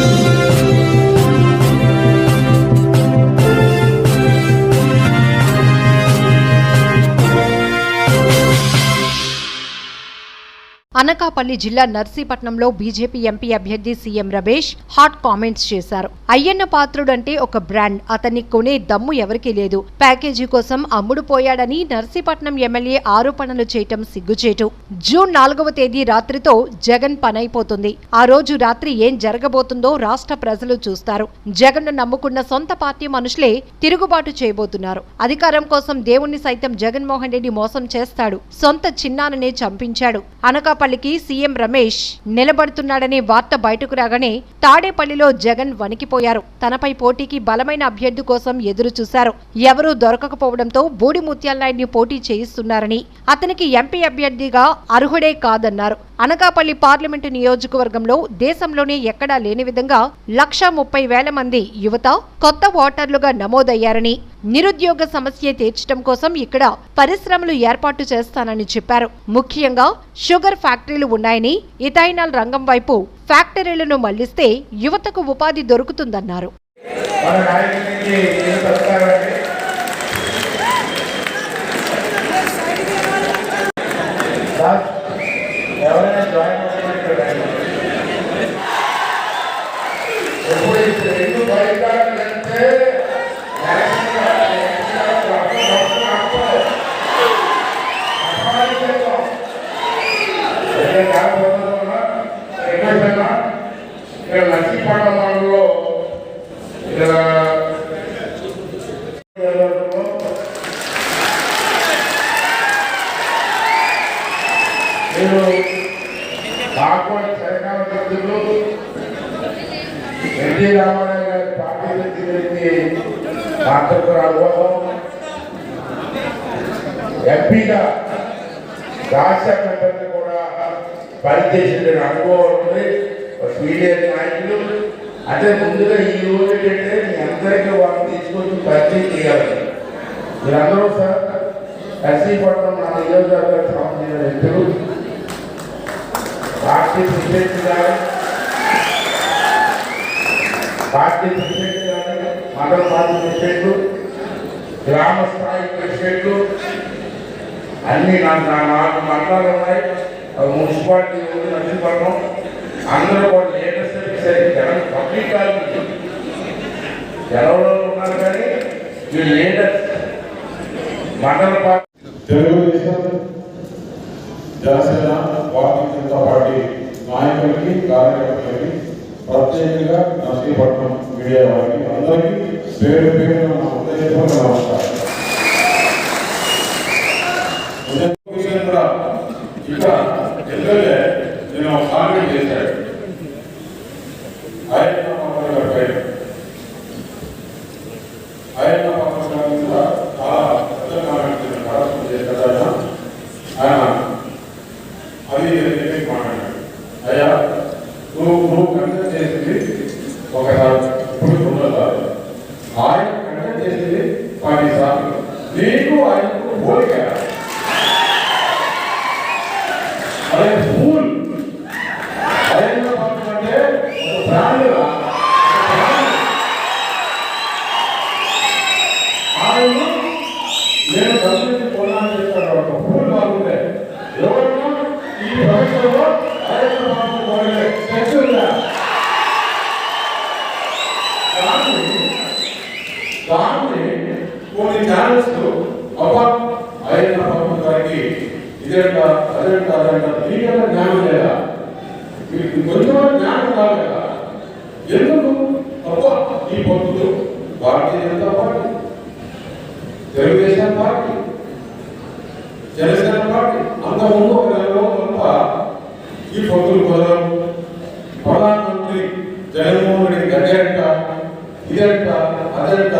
Thank you. Anakapalli జిల్లా నర్సీపట్నంలో BJP MP అభ్యర్థి సీఎం రమేష్ హాట్ కామెంట్స్ చేశారు. అయ్యన్న పాత్రుడంటే ఒక బ్రాండ్ అతన్ని కొనే దమ్ము ఎవరికీ లేదు. ప్యాకేజీ కోసం అమ్ముడు పోయాడని నర్సీపట్నం ఎమ్మెల్యే ఆరోపణలు చేయటం సిగ్గుచేటు. జూన్ నాలుగవ తేదీ రాత్రితో జగన్ పనైపోతుంది. ఆ రోజు రాత్రి ఏం జరగబోతుందో రాష్ట్ర ప్రజలు చూస్తారు. జగన్ను నమ్ముకున్న సొంత పార్టీ మనుషులే తిరుగుబాటు చేయబోతున్నారు. అధికారం కోసం దేవుణ్ణి సైతం జగన్మోహన్ రెడ్డి మోసం చేస్తాడు. సొంత చిన్నాననే చంపించాడు. అనకాపల్లి అనకాపల్లికి సీఎం రమేష్ నిలబడుతున్నాడనే వార్త బయటకు రాగానే తాడేపల్లిలో జగన్ వణికిపోయారు. తనపై పోటీకి బలమైన అభ్యర్థి కోసం ఎదురు చూశారు. ఎవరూ దొరకకపోవడంతో బూడి ముత్యాలనాయుడిని పోటీ చేయిస్తున్నారని అతనికి ఎంపీ అభ్యర్థిగా అర్హుడే కాదన్నారు. అనకాపల్లి పార్లమెంటు నియోజకవర్గంలో దేశంలోనే ఎక్కడా లేని విధంగా లక్ష ముప్పై వేల మంది యువత కొత్త ఓటర్లుగా నమోదయ్యారని నిరుద్యోగ సమస్య తీర్చడం కోసం ఇక్కడ పరిశ్రమలు ఏర్పాటు చేస్తానని చెప్పారు. ముఖ్యంగా షుగర్ ఫ్యాక్టరీలు ఉన్నాయని ఇథైనాల్ రంగం వైపు ఫ్యాక్టరీలను మళ్ళిస్తే యువతకు ఉపాధి దొరుకుతుందన్నారు. ఎవరైనా ఎన్టీ రామారావు గారి పార్టీ గురించి మాట్లాడుతున్న అనుభవం ఎంపీగా రాజశేఖర మెంబర్ని కూడా పనిచేసిన అనుభవం సీనియర్ నాయకులు అంటే ముందుగా ఈ రోజు ఏంటంటే మీ అందరికీ వాళ్ళు తీసుకొచ్చి పరిచయం చేయాలి. మీరందరూ సార్ ఎస్సీపట్నం నా నియోజకవర్గానికి సంబంధించిన వ్యక్తులు పార్టీ ప్రెసిడెంట్ కానీ పార్టీ ప్రెసిడెంట్ కానీ మండల పార్టీ ప్రెసిడెంట్ గ్రామ స్థాయి ప్రెసిడెంట్ అన్ని నాకు నా నాలుగు మండలాలు ఉన్నాయి. మున్సిపాలిటీ ఉంది నర్సీపట్నం. అందరూ వాళ్ళు లేటెస్ట్ సరే జనం పబ్లిక్ కాదు. జనంలో ఉన్నారు కానీ వీళ్ళు లేటెస్ట్ మండల పార్టీ తెలుగుదేశం జనసేన భారతీయ జనతా పార్టీ నాయకులకి కార్యకర్తలకి ప్రత్యేకంగా నర్సీపట్నం మీడియా వారికి అందరికీ పేరు పేరు హృదయపూర్వక నమస్కారం కూడా ఇక్కడ ఎందుకంటే నేను ఒక కామెంట్ చేశాడు ఆయన పాపయ్య ఆయన పాపయ్య చాలా పెద్ద కామెంట్ చేశాడు ఆయన దాన్ని కొన్ని ఛానల్స్ అబ్బా ఆయన పాపం గారికి ఇదేంట అదేంట అదేంట మీకన్నా జ్ఞానం లేదా మీకు కొంచెం జ్ఞానం కాదు కదా ఎందుకు అబ్బా ఈ పొత్తులు Bharatiya Janata party Telugu Desam party Janasena party అంత ముందు ఒక నెలలో తప్ప ఈ పొత్తులు కుదరం ప్రధానమంత్రి జగన్మోహన్ రెడ్డి గడ్డంట ఇదంట అదంట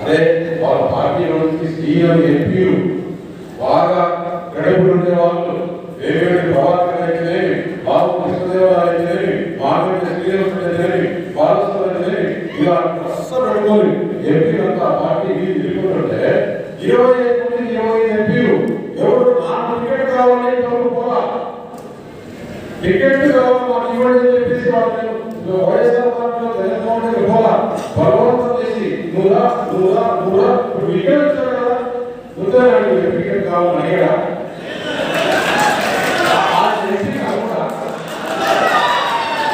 అదే వాళ్ళ పార్టీలో నుంచి సీఎం ఎంపీలు బాగా గడుపులు ఉండేవాళ్ళు వేవేడి ప్రభాకర్ అయితేనేమి బాబు కృష్ణదేవరావు అయితేనేమి మామిడి శ్రీనివాస్ అయితేనేమి బాలస్వామి అయితేనేమి ఇలా ప్రస్తుతం పెట్టుకొని ఎంపీలంతా పార్టీ తిరుగుతుంటే ఇరవై ఐదు నుంచి ఇరవై ఐదు టికెట్ కావాలి మాకు ఇవ్వండి అని చెప్పేసి వాళ్ళు వైఎస్ఆర్ పార్టీలో జగన్మోహన్ రెడ్డి పోలా బలవంతం చేసి నువ్వురా నువ్వురా నువ్వురా ఇప్పుడు వికెట్ కదా కావాలని అడిగాడా ఆ చేసి కాకుండా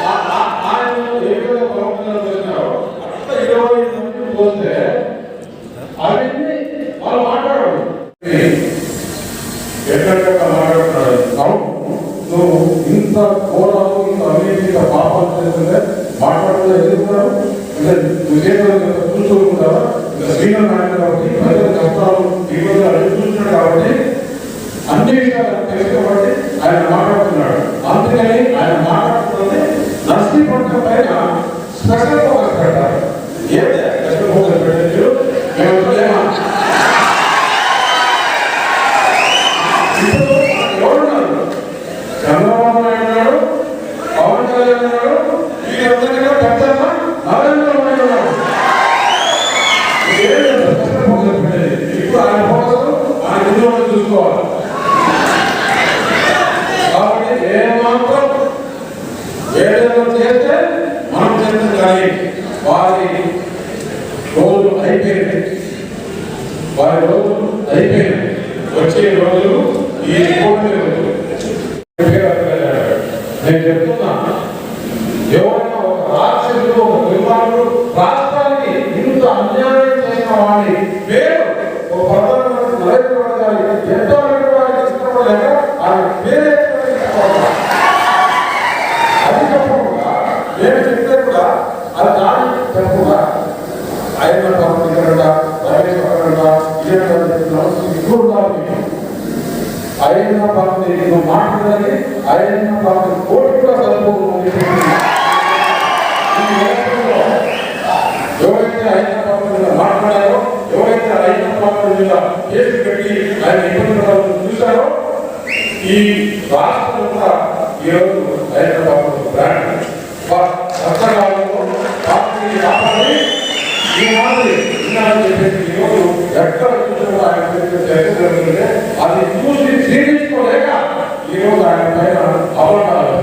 ఆ- ఆ- ఆయన ఏ విధంగా ప్రవర్తన చేసినారో అట్లా ఇరవై ఐదు మందిని పోస్తే అవన్నీ వాళ్ళు మాట్లాడారు ఎక్కడికక్కడ మాట్లాడుతున్నాడు అవును నువ్వు ఇంత ఘోరాలు ఇంత అవినీతి ఇంత పాపాలు చేస్తుంటే మాట్లాడుతూ ఎదుగుతున్నావు అంటే విజయనగరం చూసుకుంటారా ఇంకా సీనియర్ పెట్టేది. ఇప్పుడు ఆయన ఫోకస్ ఆయన ఉద్యోగం చూసుకోవాలి కాబట్టి ఏమాత్రం ఏదైనా చేస్తే మనం చేస్తాం కానీ వారి రోజు అయిపోయింది వారి రోజు అయిపోయింది ఆయన పాత్ర నువ్వు మాట్లాడాలి ఆయన పాత్ర కోటి కూడా సరిపోతుంది ఎవరైతే ఆయన పాత్ర మీద మాట్లాడారో ఎవరైతే ఆయన పాత్ర మీద కేసు పెట్టి ఆయన ఇబ్బంది పడాలని చూశారో ఈ రాష్ట్రం కూడా ఈరోజు హైదరాబాద్ బ్రాండ్. పార్టీని కాపాడి ఈ మాదిరి చెప్పేసి ఈరోజు ఎక్కడ చూసినా ఆయన గురించి చర్చ జరుగుతుంటే అది చూసి జీర్ణించుకోలేక ఈరోజు ఆయన పైన అబద్ధాలు